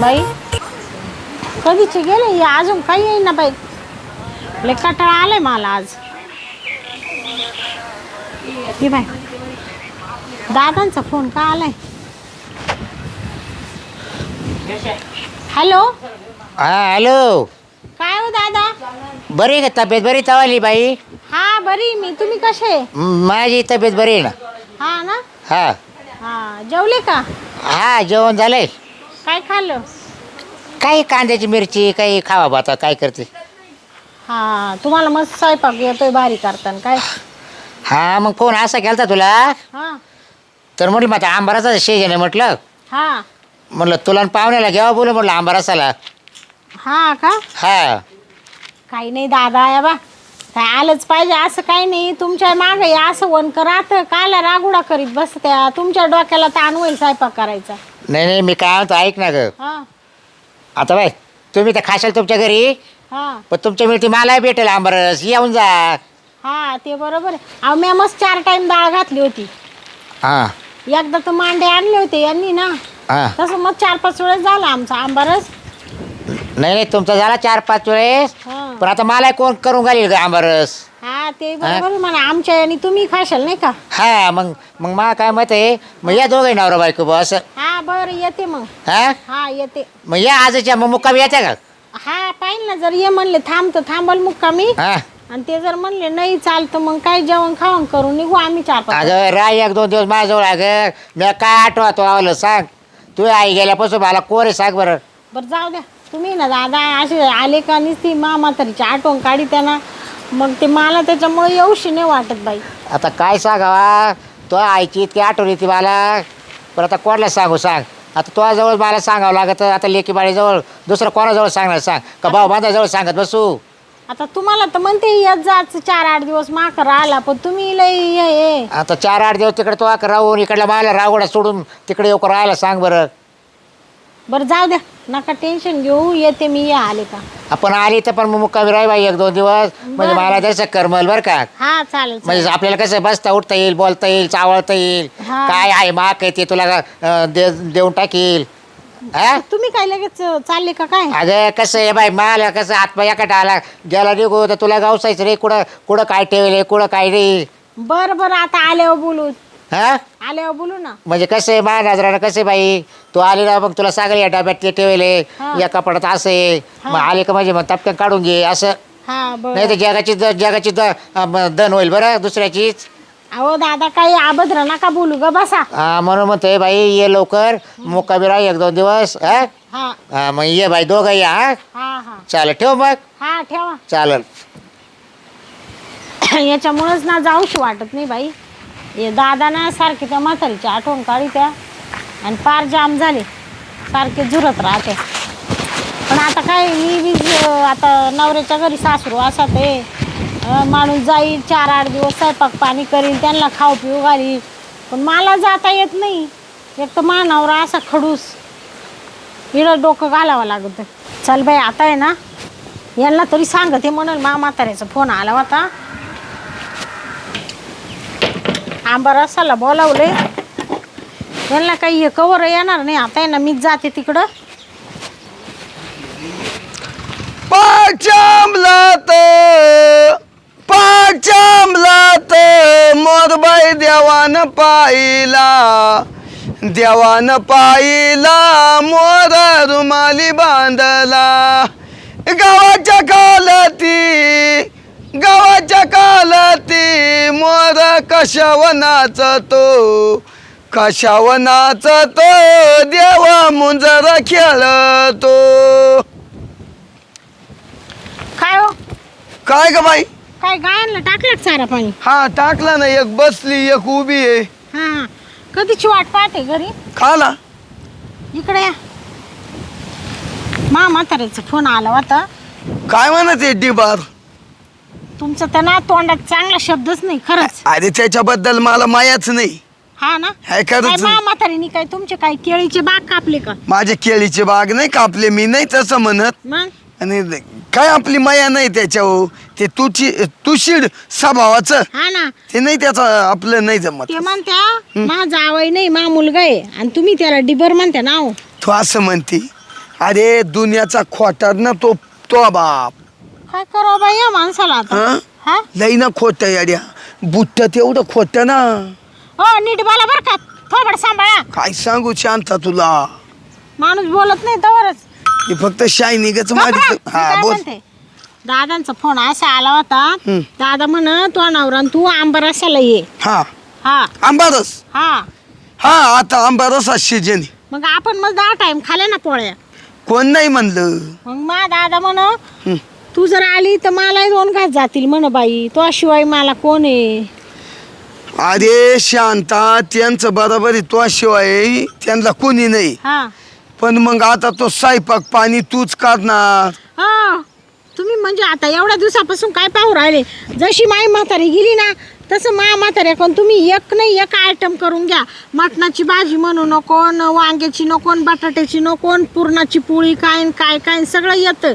बाई? कधीचे गेले हे? अजून काही येईन ना बाई. लय कटाळा आलाय मला आज. हे बाई. दादांचा फोन का आलाय? हॅलो? हा हॅलो. काय हो दादा? बरी आहे का तब्येत? बरी तवाली बाई? हा बरी मी. तुम्ही कसे? म- माझी तब्येत बरी आहे ना? हा ना? हा. हा जेवले का? हा जेवण झालंय. काय खाल्लं? काही कांद्याची मिरची काही खावा बाता काय करते? हा तुम्हाला मस्त स्वयंपाक येतोय भारी करताना काय? हा मग फोन असा केलता तुला? हा. तर म्हटलं मग आता आंबाराचा शेजन आहे म्हटलं? हा. म्हटलं तुला पाहुण्याला घ्यावा बोलू म्हटलं आंबारासाला. हा का? हा. काही नाही दादा या बा. काय आलंच पाहिजे असं काही नाही. तुमच्या मागे असं वनकर राहतं. काला रागुडा करीत बसत्या. तुमच्या डोक्याला ताण होईल स्वयंपाक करायचा. नाही नाही मी काय म्हणतो ऐक ना ग. हा. आता बाय तुम्ही तर खाशाल तुमच्या घरी. हा. पण तुमच्या मिळती मलाही भेटेल आंबारस. येऊन जा. हा ते बरोबर आहे. अहो मी मस्त चार टाइम डाळ घातली होती. हा. एकदा तर मांडे आणले होते यांनी ना. हा. तसं मग चार पाच वेळेस झाला आमचा आंबारस. नाही नाही तुमचा झाला चार पाच वेळेस. हा. पण आता मला कोण करून घालील ग आंबारस? हा ते बरोबर म्हणा आमच्या आणि तुम्ही खाशाल नाही का? हा मग मग मला काय मत आहे? मग या दोघे नवरा बायको बुवा असं. हा बरं येते मग. हा? हा येते. मग या आजच्या मग मुक्कामी येत्या का? हा पाहिजे ना जर ये म्हणले थांब तर थांबल मुक्कामी. हा. आणि ते जर म्हणले नाही चालतं मग काय जेवण खावण करून निघू आम्ही चार पाच अगं राय एक दोन दिवस माझ्याजवळ अगं. मी काय आठवतो आवलं सांग. तू आई गेल्यापासून मला कोरे सांग बरं. बरं जाऊ द्या. तुम्ही ना दादा असे आले का नुसती मामा तरीची आठवण काढी त्यांना. मग ते मला त्याच्यामुळे येऊशी नाही वाटत बाई. आता काय सांगावा? तो आईची इतकी आठवण येते मला. पण आता कोणाला सांगू सांग? आता तुझ्याजवळ मला सांगावं लागत आता लेकी बाळीजवळ दुसरं कोणाजवळ सांगणार सांग? का भाऊ बांधाजवळ सांगत बसू? आता तुम्हाला तर म्हणते येत जाच चार आठ दिवस माकर आला पण तुम्ही हे हे. आता चार आठ दिवस तिकडे तो राहून इकडला मला रावडा सोडून तिकडे येऊ राहायला सांग बरं. बरं जाऊ द्या. नका टेन्शन घेऊ. येते मी या आले का? आपण आली तर पण मग मुक्कामी राही बाई एक दोन दिवस. म्हणजे. मला त्याचं करमल बरं का. हा चालेल म्हणजे. आपल्याला कसं बसता उठता येईल बोलता येईल चावळता येईल. हा. काय आहे माक आहे ते तुला अं, दे देऊन टाकील. हा? तुम्ही काय लगेच चालले का काय? अगं कसं आहे बाई मला कसं आत्मा एका आला गेला निघू तर तुला गावसायचं रे कुठं कुठं काय ठेवले कुठं काय नाही. बरं बरं आता आल्यावर बोलू. हा? आल्यावर बोलू ना. म्हणजे कसं आहे माझ्या नजरानं कसं आहे बाई? तू आली ना मग तुला सांगेल या डब्यात ते ठेवले हा. या कपड्यात असं आहे. मग आले का म्हणजे मग टपक्यात काढून घे असं. हा नाही तर बरं जगाची द- जगाची द- अं, दन होईल बरं दुसऱ्याचीच. अहो दादा काही अभद्र नका बोलू ग बसा. हा म्हणून म्हणतोय बाई ये लवकर. मुक्कामी राह एक दोन दिवस हा? हा. हा, मग ये बाई दोघं या हा? हा हा. चालेल ठेव मग. हा ठेवा. चालेल. याच्यामुळंच ना जाऊशी वाटत नाही बाई. हे दादा ना सारखे त्या म्हातारीची आठवण काढी त्या. आणि पार जाम झाले. सारखे झुरत राहते. पण आता काय मी बी आता नवऱ्याच्या घरी सासरू असा ते माणूस जाईल चार आठ दिवस स्वयंपाक पाणी करील त्यांना खाऊ पिऊ घालील. पण मला जाता येत नाही. एक तर मानावरा असा खडूस. इडं डोकं घालावं लागत. चल बाई आता आहे ना. यांना तरी सांगते म्हणून मा म्हाताऱ्याचा फोन आला होता. आंबा रसाला बोलावले त्यांना काही हे कवर येणार नाही. आता आहे ना मीच जाते तिकडं. पाचामलात पाचामलात मोरबाई देवान पाहिला. देवान पाहिला मोर रुमाली बांधला. गावाच्या कालती गावाच्या कालती मोर कशाव नाचतो कशाव नाचतो देवा मुंजर खेळतो काय हो? काय ग बाई? काय गायांना टाकलं सारा पाणी? हा टाकला ना. एक बसली एक उभी आहे. हां कधीची वाट पाहते घरी? खाला. इकडे या. मा म्हाताऱ्याचा फोन आला होता. काय म्हणत आहे डिबार तुमचं तर ना तोंडात चांगला शब्दच नाही खरंच. अरे त्याच्याबद्दल मला मायाच नाही. हा ना? हाय काय मा. म्हातारीने काय तुमचे काय केळीचे बाग कापले का? माझे केळीचे बाग नाही कापले मी नाही तसं म्हणत. मग? आणि काय आपली माया नाही त्याच्यावर? ते तुची तुशीड स्वभावाचं. हा ना. ते नाही त्याचं आपलं नाही जमत. ते म्हणत्या माझा आवय नाही मा मुलगा आहे. आणि तुम्ही त्याला डिबर म्हणत्या नाव तू असं म्हणते अरे दुनियाचा खोटार ना तो तो बाप. काय करावं बाई या माणसाला आता? हा? हा? लई ना खोट याड्या. बुट्ट तेवढं खोट ना. हो नीट बोला बरं का. थोबड सांभाळा. काय सांगू शांता तुला? माणूस बोलत नाही तवरच. हे फक्त शायनिकच घाबरा. माझी हा बोल? दादांचा फोन असा आला होता. हम्म. दादा म्हण तो नवरा आणि तू आंबरसाला ये. हा. हा. आंबारस? हा. हा आता आंबारस सीजन मग आपण मग दहा टाइम खाले ना पोळ्या. कोण नाही म्हणलं? मग मा दादा म्हण. तू जर आली तर मलाही दोन घास जातील म्हण बाई. तो शिवाय मला कोण आहे? अरे शांता त्यांचं बरोबर आहे तो शिवाय त्यांना कोणी नाही. हा. पण मग आता तो स्वयंपाक पाणी तूच करणार. हा. तुम्ही म्हणजे आता एवढ्या दिवसापासून काय पाहू राहिले? जशी माई म्हातारी गेली ना तसं मा म्हाताऱ्या कोण तुम्ही एक नाही एक आयटम करून घ्या. मटणाची भाजी म्हणू नको न वांग्याची नको न बटाट्याची नको न पुरणाची पोळी काय न काय काय न सगळं येतं.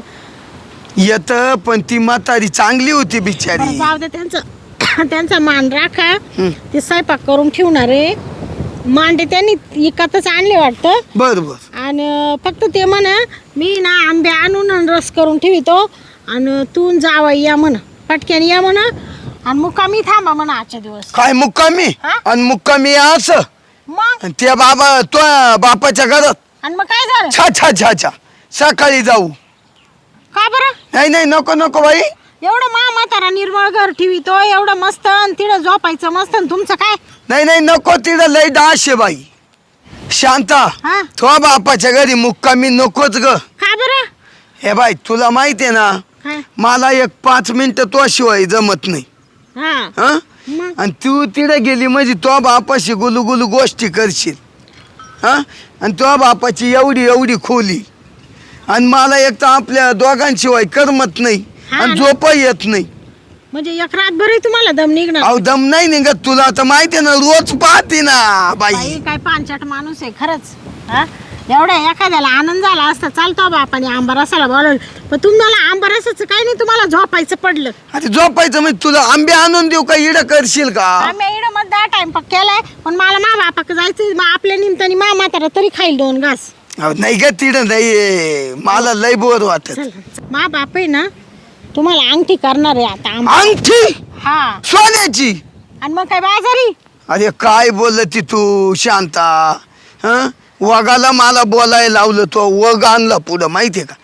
येत पण ती म्हातारी चांगली होती बिचारी. जाऊ दे त्यांचं त्यांचा मान राखा. ते स्वयंपाक करून ठेवणार आहे. मांडे त्यांनी इकतच आणले वाटतं. बर बर. आणि फक्त ते म्हणा मी ना आंबे आणून आणि रस करून ठेवितो. आणि तू जावा या म्हण. पटक्याने या म्हणा. आणि मुक्कामी थांबा म्हणा आजच्या दिवस. काय मुक्कामी? हा? आणि मुक्कामी असं. मग? आणि त्या बाबा तो बापाच्या घरात. आणि मग काय झालं? छा छा छा छा. सकाळी जाऊ. का बरं? नाही नाही नको नको बाई. एवढं मा म्हातारा निर्मळ घर ठेवितो एवढं मस्त आणि तिथं झोपायचं मस्त आणि तुमचं काय? नाही नाही नको तिथं लय डाश आहे बाई. शांता हा? तो बापाच्या घरी मुक्कामी नकोच ग. का बरं? हे बाई तुला माहिती आहे ना काय? मला एक पाच मिनिटं तो शिवाय जमत नाही. हा. हं? मग? आणि तू तिथे गेली म्हणजे तो बापाशी गुलू गुलू गोष्टी करशील. हा? आणि तो बापाची एवढी एवढी खोली. आणि मला एक तर आपल्या दोघांशिवाय करमत नाही हा आणि ना. झोप येत नाही. म्हणजे एक रातभरही तुम्हाला दम निघणार. अहो दम नाही निघत तुला आता माहिती आहे ना रोज पाहते ना बाई. बाई काय पांचट माणूस आहे खरंच. हा? एवढ्या एखाद्याला आनंद झाला असता चालतो बापाने आंबा रसाला बोलवलं पण तुम्हाला आंबा रसाचं काही नाही तुम्हाला झोपायचं पडलं. आता झोपायचं म्हणजे तुला आंबे आणून देऊ का इड करशील का? आम्ही इकडं मध्ये दहा टाइम पक केलाय पण मला मा बापाक जायचं मग आपल्या निमताने मा म्हातारा तरी खाईल दोन घास. अहो, नाही ग तिड नाही. मला लय बोर वाटत. मा बाप आहे ना तुम्हाला अंगठी करणार आहे आता अंगठी? हा. सोन्याची? आणि मग काय बाजारी? अरे काय बोलती तू शांता? हं? वगाला मला बोलायला लावलं तो वग आणला पुढं माहितीये का?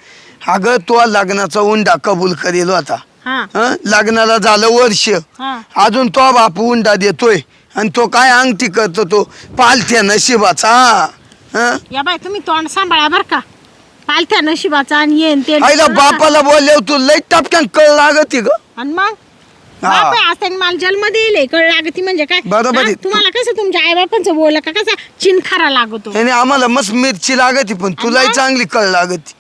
अगं तो लग्नाचा उंडा कबूल करेल होता. हा. हं? लग्नाला झालं वर्ष. हा. अजून तो बाप उंडा देतोय. आणि तो काय अंगठी करतो तो पालथ्या नशिबाचा हं या बाय तुम्ही तोंड सांभाळा बर का पालथ्या नशिबाचा आणि येन ते आईला बापाला बोलले तू लई टपक्यान कळ लागती ग आणि मग हा. बाप आहे, आज त्यांनी मला जन्म दिले कळ लागती म्हणजे काय बरोबर हा? आहे. तुम्हाला कसं तुमच्या आई बापांचं बोल का कसा चिनखारा लागतो त्याने आम्हाला मस्त मिरची लागती पण तुलाही? चांगली कळ लागती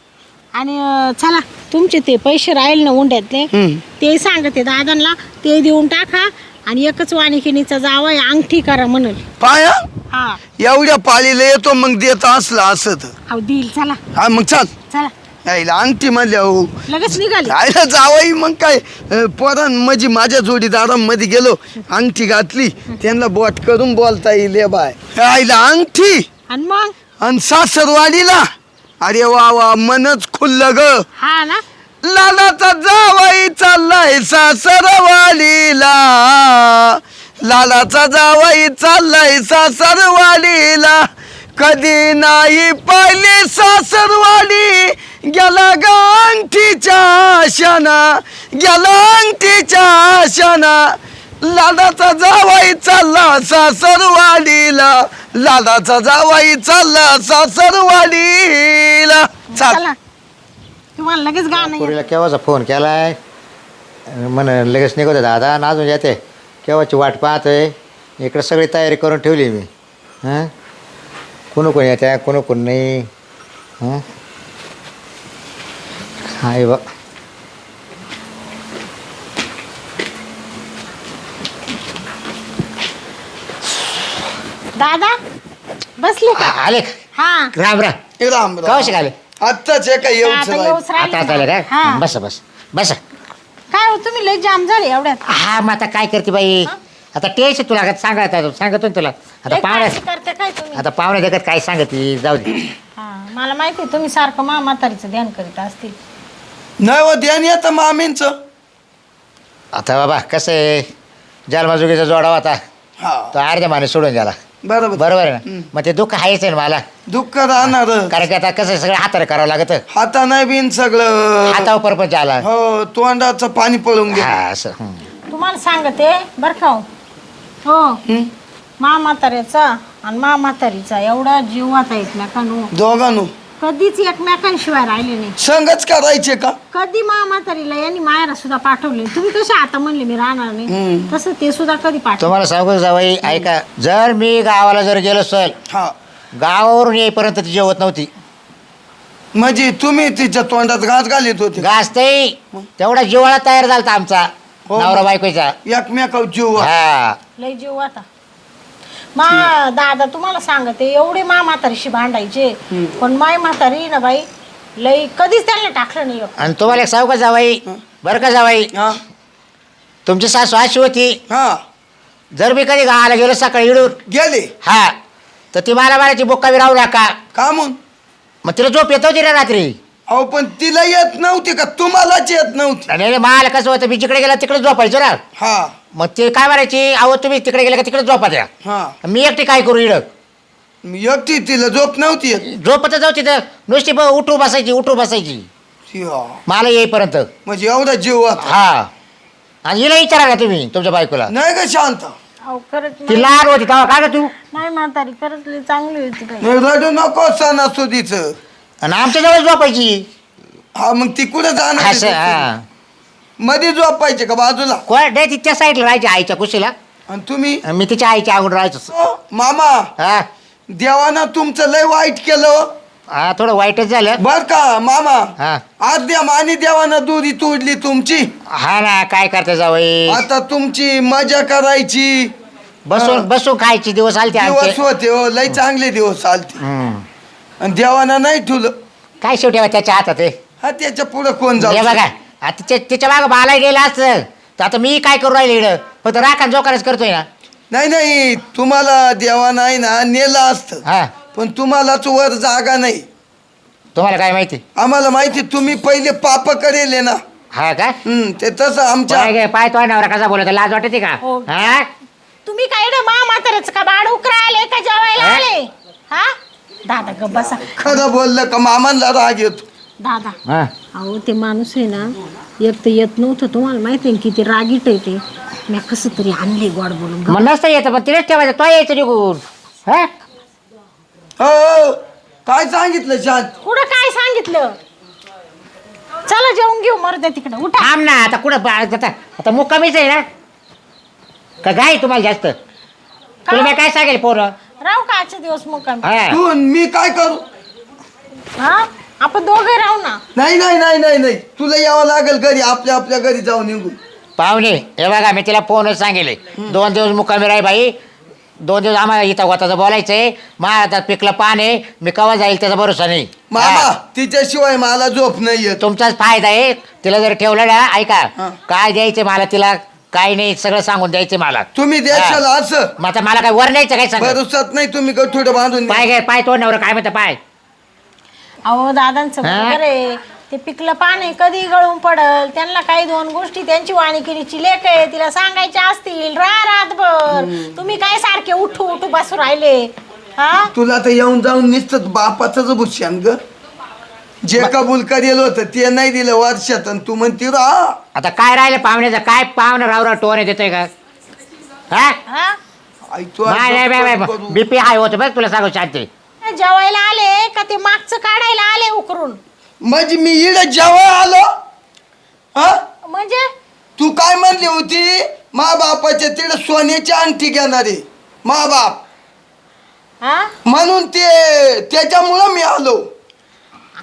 आणि अं, चला तुमचे ते पैसे राहील ना उंड्यातले हम्म. ते सांगते दादांना ते देऊन टाका आणि एकच वाणिकिनीचा जावं अंगठी करा म्हणून. पाया? हा. एवढ्या पाळीला येतो मग देत असला असं तर अहो देईल चला. हा मग चाल. चला. यायला अंगठी म्हणल्या हो. लगेच निघाले. जावई मग काय पोरां म्हणजे माझ्या जोडीदारांमध्ये गेलो अंगठी घातली. त्यांना बोट करून बोलता येईल हे बाय. यायला अंगठी. आणि मग? आणि सासरवाडीला. अरे वा वा मनच खुल्ल ग. हा ना? लालाचा जावाई चाललाय सासरवाडीला. लालाचा जावाई चाललाय सासरवाडीला. कधी नाही पाहिली सासरवाडी. गेला ग अंगठीच्या आशाना गेला अंगठीच्या आशाना लालाचा जावाई चालला सासरवाडीला. लालाचा जावाई चालला सासरवाडीला. चाल. चला. तुम्हाला लगेच गाणं येतं. पुरीला केव्हाचा फोन केलाय? म्हण लगेच निघतो दादा आणि अजून येते. केव्हाची वाट पाहतोय? इकडे सगळी तयारी करून ठेवली मी. हां? कोण कोण येत्या कोण कोण नाही. हां? हाय बा. दादा बसले का? आले हा. राम राम. राम कवाशी आले आत्ताच एका येऊन आता येऊच राहिले आता आता आले ना. का? हा. बस बस बस. काय हो तुम्ही लय जाम झाले एवढ्यात. हा मग आता काय करते बाई? आता टेन्शन तुला आता सांगायचं सांगतो ना तुला. आता लय पाहुण्या करते काय तुम्ही? आता पाहुण्या देखत काय सांगते जाऊ दे. हा मला माहिती आहे तुम्ही सारखं मा म्हातारीचं ध्यान करीत असतील. नाही हो ध्यान येतं मामींचं. आता बाबा कसं आहे? जन्मजुगीचा जोडा होता. हा. तो अर्ध्या माने सोडून गेला. बरोबर. बरोबर आहे ना? मग ते दुःख आहेच आहे ना मला. दुःख राहणार कारण की आता कसं सगळं हाताने करावं लागत. हाता नाही बिन सगळं. हातावर परपंच आला. हो तोंडाचं पाणी पळून गेलं हा असं. हं. तुम्हाला सांगते बरं का हो. हो. हं? मा म्हाताऱ्याचा आणि मा म्हातारीचा एवढा जीव आता एकमेकांनो दोघांनो कधीच एकमेकांशिवाय राहिले नाही. संगच करायचे का? कधी मा म्हातारीला यांनी मायरा सुद्धा पाठवले. तुम्ही कसे आता म्हणले मी राहणार नाही. हम्म. तसं ते सुद्धा कधी पाठवले? तुम्हाला सांगू जावई ऐका. जर मी गावाला जर गेलो सर हा. गावावरून येईपर्यंत ती जेवत नव्हती. म्हणजे तुम्ही तिच्या तोंडात घास घालीत होते? घास ते तेवढा जिवाळा तयार झाला आमचा हो. नवरा बायकोचा. एकमेकाव जीव हा. लय जीव आता मा दादा तुम्हाला सांगते एवढे मा म्हातारीशी भांडायचे. पण माय म्हातारी ना बाई लय कधीच त्यांना टाकलं नाही आणि तुम्हाला एक सांगू का जावाई? बरं का जावाई? हा. तुमची सासू अशी होती. हा. जर मी कधी गावाला गेलो सकाळी इडून. गेले? हा. तर ती मला म्हणायची बुक्का बी राहू नका. का म्हणून? मग तिला झोप येत होती रे रात्री. अहो पण तिला येत नव्हती का? तुम्हालाच येत नव्हती. आणि मला कसं होतं? मी जिकडे गेला तिकडे झोपायचो ना. हा. मग ते काय म्हणायची? अहो तुम्ही तिकडे गेले का तिकडे झोपा द्या. हा. मी एकटी काय करू इड? मी एकटी तिला झोप नव्हती येत. झोपत जाऊ तिथं नुसती ब- उठू बसायची उठू बसायची. मला येईपर्यंत. म्हणजे एवढा जीव होता. हा. आणि हिला विचारा का तुम्ही तुमच्या बायकोला. नाही का शांत? अहो खरंच ती नाही- लहान होती तेव्हा का ग तू? नाही म्हातारी खरंच चांगली होती बाई. नाही रडू नको सणासुदीचं. आणि आमच्या जवळ झोपायची. हा मग ती कुठं जाणार असं? हा. मध्ये झोपायचे का बाजूला? नाही तिच्या साईडला राहायची आईच्या कुशीला. आणि तुम्ही? मी तिच्या आईच्या अंगून राहायचो. अ, मामा. हा. देवानं तुमचं लय वाईट केलं. हा थोडं वाईटच झालं. बर का मामा? हा. आज द्या आणि देवानं दुरी तोडली तुमची. हा ना काय करते जावई? आता तुमची मजा करायची. बसून बसून खायची दिवस आलते दिवस आमचे होते हो लय चांगले दिवस आलते. हम्म. आणि देवानं नाही ठुलं काय शेवटी त्याच्या हातात आहे? हा त्याच्या पुढे कोण जाऊ हे बघा. आता तिच्या तिच्या मागं बाला गेला असतं. तर आता मी काय करू राहिले इकडं? फक्त राखण जोकानच करतोय ना. नाही नाही. तुम्हाला देवा नाही ना नेलं असतं. हा. पण तुम्हालाच वर जागा नाही. तुम्हाला काय माहिती? आम्हाला माहिती तुम्ही पहिले पाप करेल ना. हा का? हम्म ते तसं आमच्या पाय गे पाय तो नवरा कसा बोलतो? लाज वाटते का? हो. हा? तुम्ही काय रे मा म्हाताऱ्याचं का बाड उकरा आले का जेवायला हा? आले? हा? दादा ग बसा. खरं बोललं का मामांना राग येतो. दादा. हा. अहो ते माणूस आहे ना एक तर येत नव्हतं. तुम्हाला माहिती आहे ना किती रागीट आहे ते. मी कसं तरी आणले गोड बोलून. मग नसतं येतं पण तिनेच ठेवायचं. तो यायचं निघून. हा? हो हो. काय सांगितलं शांत? कुठं काय सांगितलं? चला जेवून घेऊ. मरू तिकडे. उठा. थांब ना आता कुठं बा- आता आता मुक्कामीच आहे ना. का गाय तुम्हाला जास्त? तुला मी काय सांगेल पोरं? राहू का आजचे दिवस मुक्कामी? हा. तू आणि मी काय करू? हा? आपण दोघे राहू ना. नाही नाही नाही नाही नाही. तुला यावं लागेल घरी आपल्या आपल्या घरी जाऊ निघून. पाहुणे हे बघा मी तिला फोनच सांगेल. दोन दिवस मुक्कामी राही बाई. दोन दिवस आम्हाला इथं गोताचं बोलायचंय. माझ्या हातात पिकलं पान आहे. मी कवा जाईल त्याचा भरोसा नाही. मामा हा. तिच्याशिवाय मला झोप नाही येत. तुमचाच फायदा आहे. तिला जर ठेवलं ना ऐका. हा. काय द्यायचं मला तिला काय नाही सगळं सांगून द्यायचं मला. तुम्ही द्याल हा. असं. मग आता मला काय वर न्यायचं काय सांग भरोसात नाही तुम्ही गठुडं बांधून पाय घे पाय तो नवर काय म्हणतं पाय. अहो दादांचं? बरोबर आहे. ते पिकलं पाणी कधी गळून पडल? त्यांना काही दोन गोष्टी त्यांची वाणिकिरीची लेख आहे तिला सांगायच्या असतील. राह रातभर. तुम्ही काय सारखे उठू उठू बसू राहिले? हा? तुला तर येऊन जाऊन निसतं बापाच भूषण ग. जे कबूल करेल होतं ते नाही दिलं वर्षात. आणि तू म्हणती राहा आता काय राहिलं पाहुण्याचं? काय पाहुणं रावरा टोने देतोय का? हा? हा? आई, तू. बीपी हाय होतं बघ तुला सांगू शांती? जेवायला आले का ते मागचं काढायला आले उकरून? म्हणजे मी इड जेव्हा आलो? हा? म्हणजे? तू काय म्हणली होती? मा बापाच्या तिकडे सोन्याची अंगठी घेणारे. मा बाप. हा? म्हणून ते त्याच्यामुळं मी आलो.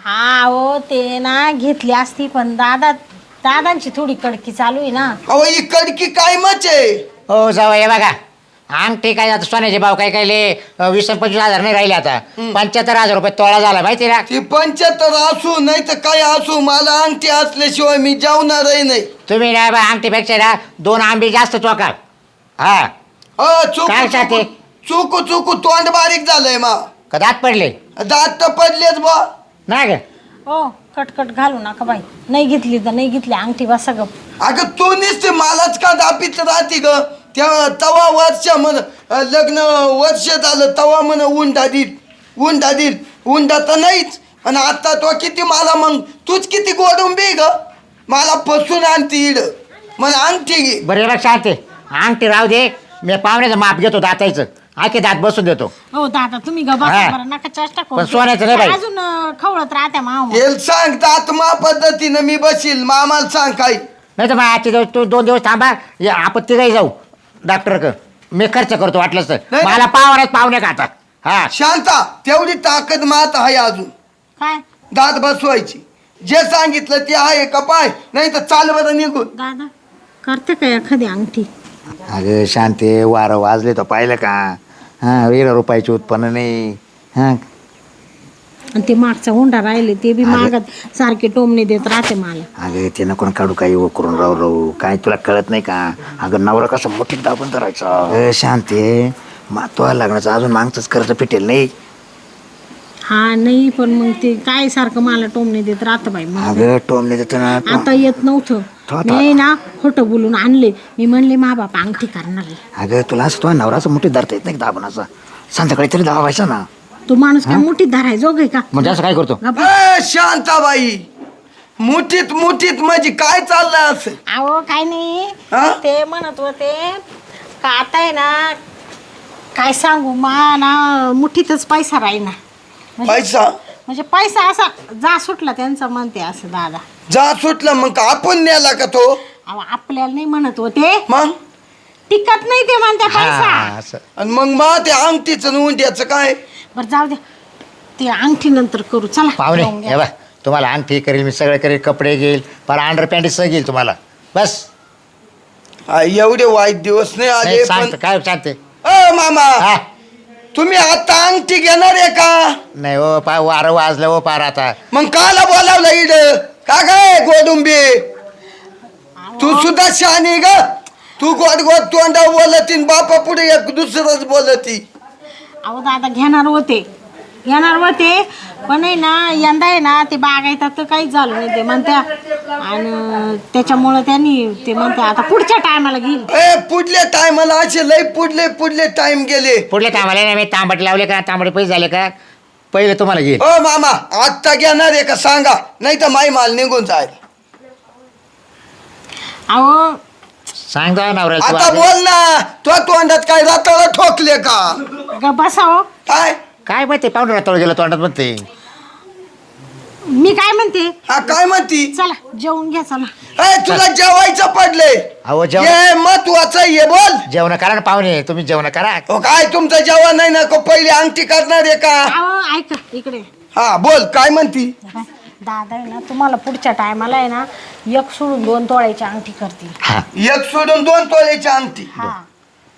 हा हो ते ना घेतली असती पण दादा दादांची थोडी कडकी चालू आहे ना. अहो ही कडकी काय मच आहे. हो हे बघा. अंगठी काय आता सोन्याचे भाव काय काय ले वीस पंचवीस हजार नाही राहिले आता. पंच्याहत्तर हजार रुपये तोळा झाला माहिती ना? ती पंच्याहत्तर असू नाही तर काय असू मला अंगठी असल्याशिवाय मी जेवणारही नाही. तुम्ही नाही बा अंगठीपेक्षा ना दोन आंबे जास्त चोका. हा. अ, चुकू काय चुकू? चुकू चुकू तोंड बारीक झालंय मा. का दात पडले? दात तर पडलेच बा. नाही ग. हो कटकट घालू नका बाई. नाही घेतली तर नाही घेतली अंगठी बसा गप अगं तू निसते मलाच का दापीत राहते ग? त्या तवा वर्ष म्हण लग्न वर्ष झालं तवा म्हण उंडा देईल उंडा देईल उंडा तर नाहीच. आणि आता तो किती मला मग तूच किती गोडुंबी ग? मला फसून आणते इड. मला अंगठी घे बरं बघ शांती अंगठी राहू दे. मी पाहुण्याचं माप घेतो दातायचं आखे दात बसून देतो. हो दादा तुम्ही ग बसा हा. बरं नका चेष्टा करू. पण सोन्याचं नाही बाई. अजून अं, खवळत राहत्या माव. तेल सांग मा पद्धतीनं मी बसील मामाला सांग काही. नाही तर मग आजचे दिवस तू दोन दिवस थांबा. ये आपण तिघही जाऊ. डॉक्टर क. मी खर्च करतो वाटलंच तर. नाही. मला पावरच पाहुणे का आता? हा. शांता तेवढी ताकद मात आहे अजून. काय? दात बसवायची. जे सांगितलं ते आहे का पाय? नाही तर चाल बरं निघून. दादा करते का एखादी अंगठी? अगं शांते वारं वाजले तर पाहिलं का? हां वेळ रुपयाचे उत्पन्न नाही. हां. आणि ते मागचा हुंडा राहिले ते बी मागत सारखे टोमणे देत राहते मला. अगं ते नको काढू काही वो करून राहू राहू. काय तुला कळत नाही का? अगं नवरा कसं मोठी दाबून धरायचा. शांते. मा तो लग्नाचं अजून मागचंच कर्ज फिटेल नाही? हा नाही पण मग ते काय सारखं मला टोमणे देत राहतं बाई मग. अगं टोमने देतो ना आता येत नव्हतं. आता- मी ना खोटं बोलून आणले. मी म्हणले मा बापा अंगठी करणार आहे. अगं तुला असं तो नवराचं मोठी धरता येत नाही का दाबून असं? संध्याकाळी तरी दाबायचा ना. तो माणूस काय मोठीत धराय जोग आहे का? म्हणजे असं काय करतो. ए, शांताबाई मुठीत मुठीत म्हणजे काय चाललंय असं अहो काय नाही. हा? ते म्हणत होते का आता आहे ना काय सांगू मा ना मुठीतच पैसा राहीना. म्हणजे पैसा? म्हणजे पैसा असा जा सुटला त्यांचं म्हणते असं दादा. जा सुटलं मग का आपण नेला का तो? अहो आपल्याला नाही म्हणत होते. मग? टिकत नाही ते म्हणते पैसा. असं. आणि मग मा ते अंगठीचं आणि उंट्याचं काय? बरं जाऊ दे. ते अंगठी नंतर करू. चला पाहुणे जाऊन घ्या. हे बा तुम्हाला अंगठी करेल मी सगळं करेल कपडे घेईल पर अंडर पॅन्ट घेईल तुम्हाला. बस. एवढे वाईट दिवस नाही आले नाही पण सांगतो काय सांगते? अ मामा हा. तुम्ही आता अंगठी घेणार आहे का? नाही हो पा वारं वाजलं हो पार आता. मग काला बोलावलं इड? का काय गोडुंबी? तू सुद्धा शहाणी ग? तू गोड गोड तोंडा बोलती बापा पुढे एक दुसरंच बोलती. अहो दादा घेणार होते. घेणार होते पण आहे ना यंदा आहे ना ते बागायतात तर काहीच झालं नाही ते म्हणत्या. आणि त्याच्यामुळं त्यांनी ते म्हणते आता पुढच्या टायमाला घेईल. ए पुढल्या टायमाला असे लय पुढले पुढले टाइम गेले. पुढल्या टायमाला नाही मी तांबट लावले का तांबडे पैसे झाले का? पहिले तुम्हाला घेईल. ओ मामा आत्ता घेणार आहे का सांगा नाही तर माई माल निघून जाईल. अहो सांगता नवऱ्याला तू आता. बोल ना. तो तोंडात काय रातळ ठोकले का? बसाव काय? काय माहिती पाहुणे रातोळ गेलं तोंडात म्हणते. मी काय म्हणते? हा काय म्हणती? चला जेवून घ्या चला. ए तुला जेवायचं पडले. अहो जेवण हे महत्वाचं आहे बोल. जेवण करा ना पाहुणे. तुम्ही जेवण करा. ओ काय तुमचं जेवण नाही ना को पहिली अंगठी करणार आहे का? अहो ऐका इकडे. हा बोल काय म्हणती? दादा आहे ना तुम्हाला पुढच्या टायमाला आहे ना एक सोडून दोन तोळ्याची अंगठी करतील. हा. एक सोडून दोन तोळ्याची अंगठी? हा.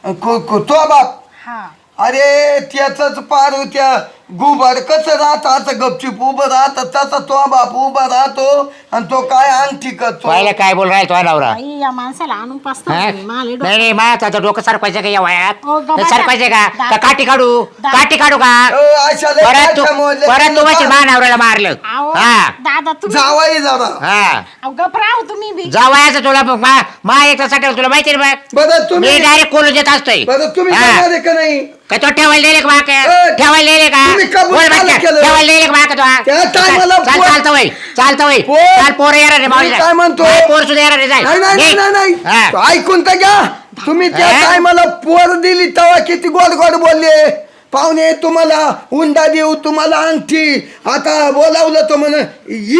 को- को- तो बाप? हा. अरे त्याच पार त्या गुबाड कसं राहतं? असं गपचूप उभं राहतं तसा तो बाप उभा राहतो आणि तो काय अंगठी करतो? पाहिलं काय बोल राहील तो नवरा? या माणसाला आणून हा? माले नाही नाही माझ्या आता डोकं सरपायचं का या वयात? सरपायचं का? दा- का काठी काढू? दा- काठी काढू का? अ, अशा लय परत तू. परत तू माझ्या मा नवऱ्याला मारलं. हा. दादा तुम्ही जावाई जरा. हा. अहो तुम्ही बी. जावयाचं तुला मग मा मा एक साठी तुला माहिती ना बघ बरं मी तुम्ही डायरेक्ट कोलून देत असतोय. बरं तुम्ही हा. जाणार आहे का नाही? का तो ठेवायला दिले का ए, ठेवायला दिले का? तुम्ही कबूल केलं? त्या टायमाला पोर- चालतं वय चालतं वय पोर- चाल पोर येणार रे मी काय म्हणतो? पोर सुद्धा येणार रे नाही नाही नाही नाही नाही. हा. तो ऐकून तर घ्या. तुम्ही त्या हा? टायमाला पोर दिली तेव्हा किती गोड गोड बोलले. पाहुणे तुम्हाला उंडा देऊ तुम्हाला अंगठी आता बोलावलं तो म्हण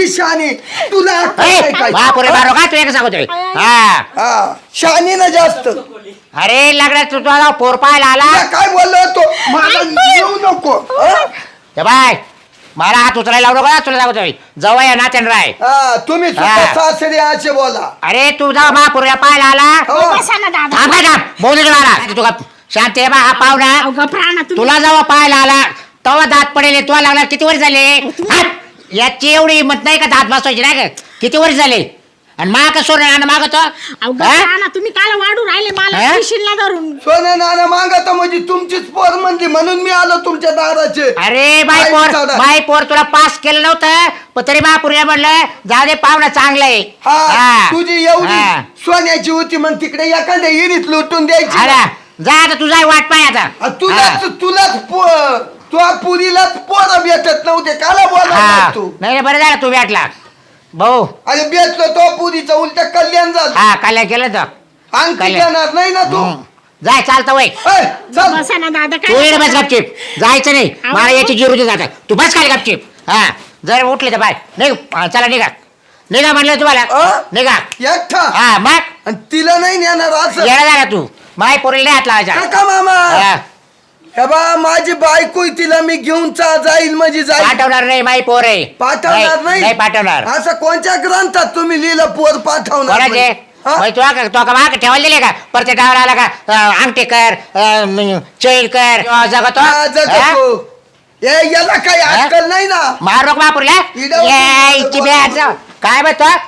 ईशानी तुला अक्कल नाही काय? बापुरे मारो का तू एक सांगतोय? हा. हा शानी ना जास्त. अरे लागला तू तुला पोर पाहायला आला? तुला काय बोललो तो? मला येऊ नको. हा? ते बाय मला हात उचलायला लावू नका तुला सांगतोय. जवळ या नात्यान राय हा तुम्ही सुद्धा हा. सासरी असे बोला. अरे तू जा महापुऱ्या पाहायला आला? हो. बसा ना दादा. थांब का थांब. बोलू दे मला तू का शांत आहे बा हा पाहुणा अहो ना तुम्ही तुला जेव्हा पाहायला आला तेव्हा दात पडेल तुला लागला किती वर्ष झाले! याची एवढी हिंमत नाही का दात बसवायची नाही का किती वर्ष झाले आणि मा का सोनं नाणं मागतो अहो ना तुम्ही काल वाढू राहिले मला हा? पिशील धरून सोनं नाणं मागत म्हणजे तुमचीच पोर म्हणली म्हणून मी आलो तुमच्या दाराचे अरे बाई पोर? बाई पोर तुला पास केलं नव्हतं पण तरी महापुरीला म्हणलं जा दे पाहुणा चांगलं आहे हा हा. तुझी एवढी. सोन्याची होती मग तिकडे एखाद्या इरीत लुटून द्यायची अरे जा आता तुझा वाट पाय आता. आ, तुलाच तुलाच पो- तुझ्या पुरीलाच पोरं भेटत नव्हते. काला हा. बोला हा. तू नाही नाही, बरं झालं तू भेटला. भाऊ. अरे भेटलो तो पुरीचं उलट कल्याण झालं. हा कल्याण केलं तर. अंगठी कल्याण. देणार नाही ना तू? हम्म. जाय चालतं वय. ए, चल. बसा ना दादा तू येणं बस काय गपचिप. जायचं नाही. मला याची जिरुती जात तू बस खाली गपचिप. हा. जर उठले तर बाय. निघ. हा, चला निघा. निघा म्हणलं तुम्हाला. अ? निघा. एकटा? हा मग? आणि तिला नाही नेणार असं. येणं झाला तू. माय पोरीला नाही हात लावायचा. काका मामा? हा. हे बा माझी बायको आहे, तिला मी घेऊन चा जाईल म्हणजे जाईल. पाठवणार नाही माई पोर. आहे पाठवणार नाही नाही? पाठवणार. असं कोणत्या ग्रंथात तुम्ही लिहिलं पोर पाठवणार कोणाचे? हा? तुला का तो का माग ठेवायला दिले का? परत डावला आला का? अं, अंगठी कर अं, चैन कर. किंवा जगतो हा, हा? ए याला काही हा? अक्कल नाही ना? मार रोक महापुरीला इडं- यायची बे आज. काय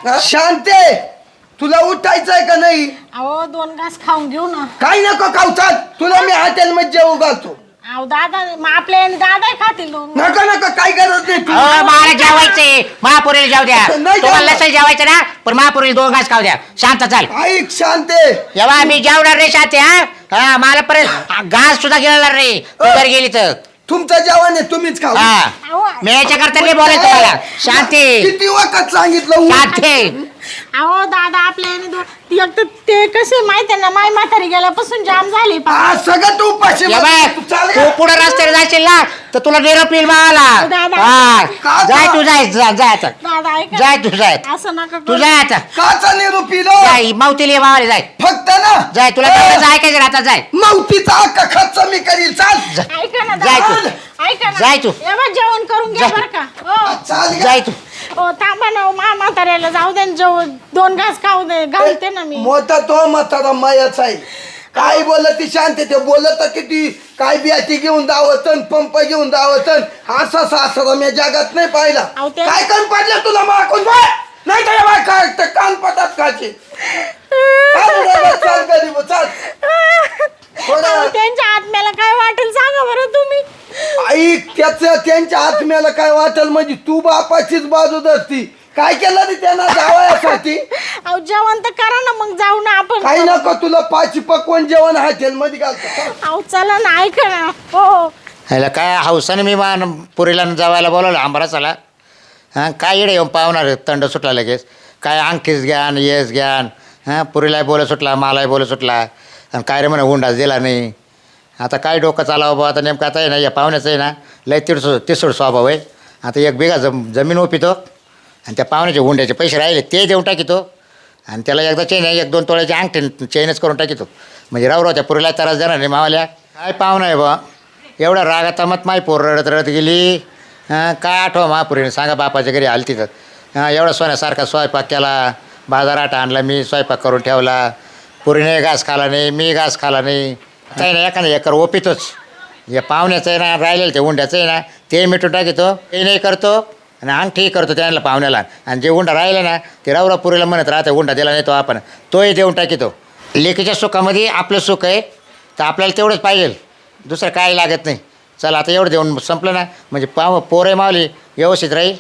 हा? शांते! तुला उठायचंय का नाही? अहो दोन घास खाऊन घेऊ ना. काही नको खाऊ चाल. तुला मी हॉटेल मध्ये जेवू घालतो अहो दादा मग आपल्या याने दादा खातील दोन नको नको काही गरज नाही तू अहो, मला जेवायचंय महापुरीला जाऊ द्या. नाही तुम्हाला जेवणार. नसेल जेवायचं ना पण महापुरीला दोन घास खाऊ द्या. शांत चाल. ऐक शांते जेव्हा मी जेवणार रे शांती हा. हा मला परत घास सुद्धा गिळणार नाही तू. जर गेली तर. तुमचं जेवण आहे तुम्हीच खाऊ. हा. अहो मी याच्याकरता नाही बोलायचं तुम्हाला शांती किती वखत सांगितलं शांती अहो दादा आपल्या याने दोन एक तर ते कसे माहिती आहे ना माय म्हातारी गेल्यापासून जाम झाली पा हा सगळं तू ये बाय, तू चाल तू गं. पुढे रस्त्याने जाशील ना तर तुला निरोप येईल मला दादा. हा. का- जाय तू जाय जा- जाय आता. दादा ऐका जाय तू जाय. असं नका तू. जाय आता. काचा निरोप इलो जाय मावतीला ये मावाला जाय. फक्त ना. जाय तुला ए, तेवढं ऐकायचं राहता जाय. मावतीचा हक्क खर्च मी करील चाल. ऐका ना जाय दादा. तू. ऐका ना. जाय तू. बा, जेवण करून घ्या जाय. बरं का. हो. जाय तू. हो थांबा ना मा म्हाताऱ्याला जाऊ दे न जेवण दोन घास खाऊ दे घालते ना मी. मोठा तो म्हातारा मायाच आहे. काय बोलत ती शांत ते बोलत किती काय बियाती घेऊन दावतन पंप घेऊन दावतन असा सासरा मी जगात नाही पाहिला. अहो, ते- काय कान पडलं तुला माकून बाय? नाही तर बाय काय ते कान पडतात खाचे चाल रे बा, चाल गरीब चाल. थोडं- अहो, त्यांच्या आत्म्याला काय वाटेल? ऐक त्याच त्यांच्या आत्म्याला काय वाटेल म्हणजे तू बापाचीच बाजू धरती. काय केलं रे त्यांना जावयासाठी? अहो जेवण तर करा ना मग जाऊ ना आपण काही नको तुला पाची पकवून जेवण हॉटेल मध्ये घालतो. अहो चला ना ऐका ना. हो. ह्याला काय हौसाने मी मान पुरीला जावायला बोलवलं आंबराचाला हां काय येडे येऊन पाहुणार तंड सुटला लगेच. काय अंगठीच घ्यान येस घ्यान? हां पुरीलाही बोलत सुटला मलाही बोलत सुटला. आणि काय रे म्हणे हुंडाच दिला नाही. आता काय डोकं चालावं बा आता नेमकं आता आहे ना या पाहुण्याचं आहे ना लय तिडसो तिसोड स्वभाव आहे. आता एक बिघा जम जमीन ओपितो आणि त्या पाहुण्याचे हुंड्याचे पैसे राहिले ते देऊन टाकितो. आणि त्याला एकदा चेन एक दोन तोळ्याची अंगठी चेनच करून टाकितो. म्हणजे राव राव त्या पुरीला त्रास देणार नाही मावाल्या. काय पाहुणा आहे बा एवढा रागात मत माय पोर रडत रडत गेली. काय आठवा महापुरीने? सांगा बापाच्या घरी आली तिथं एवढा सोन्यासारखा स्वयंपाक केला. बाजारात आणला मी स्वयंपाक करून ठेवला. पुरीने घास खाला नाही मी घास खाला नाही. काही नाही एखादा एकर ओपितच. हे पाहुण्याचं आहे ना राहिलेलं ते उंड्याचं आहे ना ते मिठून टाकतो ते नाही करतो आणि अंगठी करतो त्यांना पाहुण्याला. आणि जे उंडा राहिला ना ते रावरापुरीला म्हणत राहते उंडा दिला नाही तो आपण. तोही देऊन टाकितो. लेकीच्या सुखामध्ये आपलं सुख आहे तर आपल्याला तेवढंच पाहिजे. दुसरं काय लागत नाही. चला आता एवढं देऊन संपलं ना. म्हणजे पाव पोरे मावली व्यवस्थित राहील.